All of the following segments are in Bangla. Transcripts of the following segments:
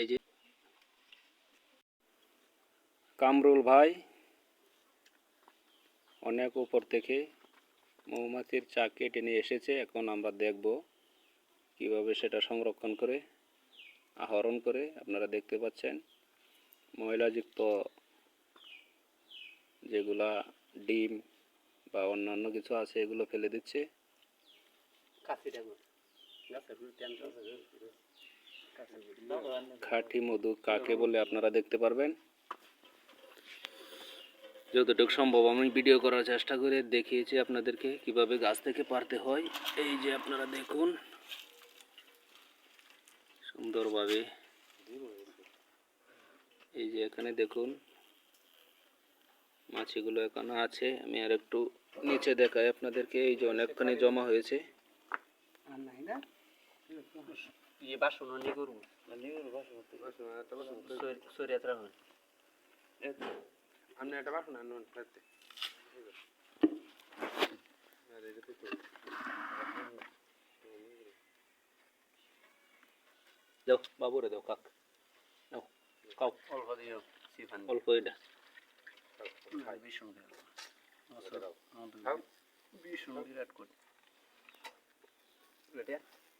এই যে। কামরুল ভাই, অনেক উপর থেকে মৌমাছির চাক কেটে নিয়ে এসেছে, এখন আমরা দেখব কীভাবে সেটা সংরক্ষণ করে, আহরণ করে আপনারা দেখতে পাচ্ছেন। ময়লাযুক্ত যেগুলা ডিম বা অন্যান্য কিছু আছে, এগুলো ফেলে দিচ্ছে। খাঁটি মধু কাকে বলে আপনারা দেখতে পারবেন? যতটুকু সম্ভব আমি ভিডিও করার চেষ্টা করে দেখিয়েছি আপনাদেরকে কীভাবে গাছ থেকে পারতে হয়। এই যে আপনারা দেখুন, সুন্দরভাবে। এই যে এখানে দেখুন, মাছিগুলো এখানে আছে। আমি আর একটু নিচে দেখাই আপনাদেরকে, এই যে অনেকখানি জমা হয়েছে। ইয়ে বাসন নিয়ে করব সরিয়াত রাখুন আপনি একটা বাসন আনুন রাতে দাও বাবুরে দাও কাক দাও কাও অল্প দিয়ে সিফান অল্প এটা ভীষণ ভীষণ বিরাট করে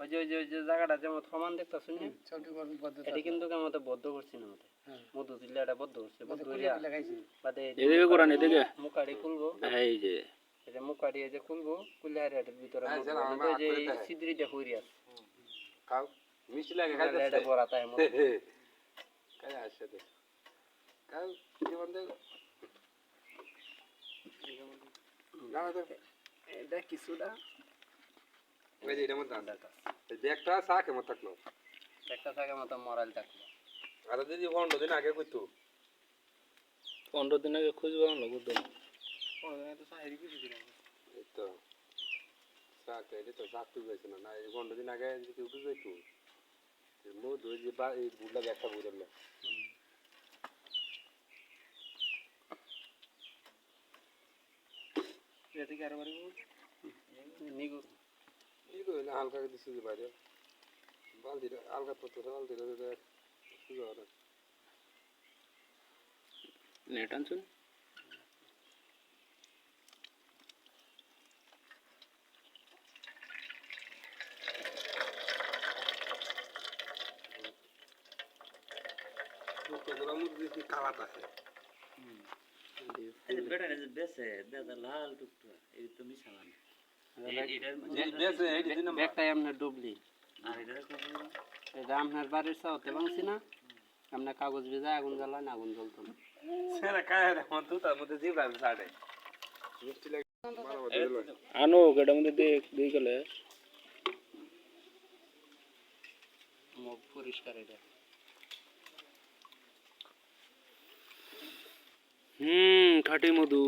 ওই যে ওই যে ওই যে জায়গাটা যেমন সমান দেখতেছেন এটা কিন্তু আমাদের বদ্ধ করছি না আমাদের? মধু দিলে এটা বদ্ধ করছে বদ্ধ হইয়া বাদে এদিকে করান এদিকে। মুখাড়ি খুলবো। এই যে। যে মুখাড়ি এই যে খুলবো খুলে আর এটার ভিতরে হ্যাঁ, মধু জানো, ভরবো। আমার এই যে হাত করে এই দেয়। ছিদ্রিটা হইরি আছে। খাও মিষ্টি লাগে তাহলে এটা খাইতে তাই মতো কাজ আসছে তো। কাল কি বন্ধে না তো। এটা কিছুটা ওই যে এটা মত দাদা এই ব্যাগটা সাকে মত থাকল। একটা থাকে মতো মরাল থাকল। আর যদি পনেরো দিন আগে কইতো। পনেরো দিন আগে খুঁজবো লাগবো তো এই তো সাকে এটা তো সাক তুই না। না এই পনেরো দিন আগে যদি উঠে যাইতো মো দুই যে বা এই বুড়া ব্যাগটা বুঝলে এটা কি আরও বাড়ি নিগু কই না হালকা দিছি যে বাইরে বালতি হালকা তো তো বালতি সুযোগ না নেট আনছুন তো এই ব্যাগটাই আপনার ডুবলি এটা আপনার বাড়ির সাথে ভাঙছি না আপনার কাগজ ভেজা আগুন জ্বালান আগুন জ্বলতো না আনো এটার মধ্যে দেখ দুই গেলে মুখ পরিষ্কার এটা হুম খাঁটি মধু